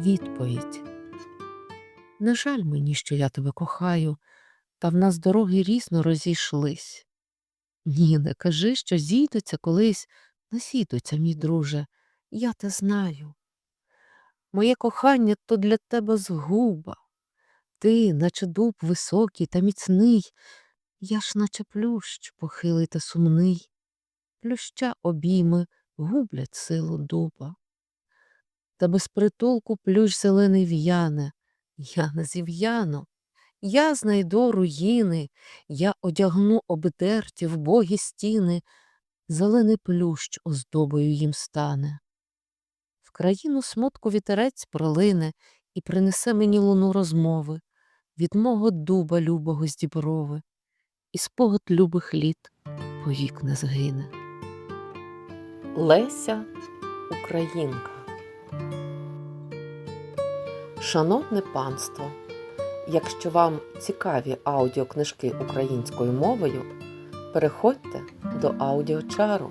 відповідь. Не жаль мені, що я тебе кохаю, та в нас дороги різно розійшлись. Ні, не кажи, що зійдуться колись, не зійдуться, мій друже, я те знаю. Моє кохання то для тебе згуба. Ти, наче дуб високий та міцний, я ж, наче плющ, похилий та сумний. Плюща обійми гублять силу дуба. Та без притулку плющ зелений в'яне, я не зів'яну. Я знайду руїни, я одягну обдерті вбогі стіни, зелений плющ оздобою їм стане. В країну смутку вітерець пролине і принесе мені луну розмови від мого дуба любого з діброви, і спогад любих літ повік не згине. Леся Українка Шановне панство, якщо вам цікаві аудіокнижки українською мовою, переходьте до аудіочару.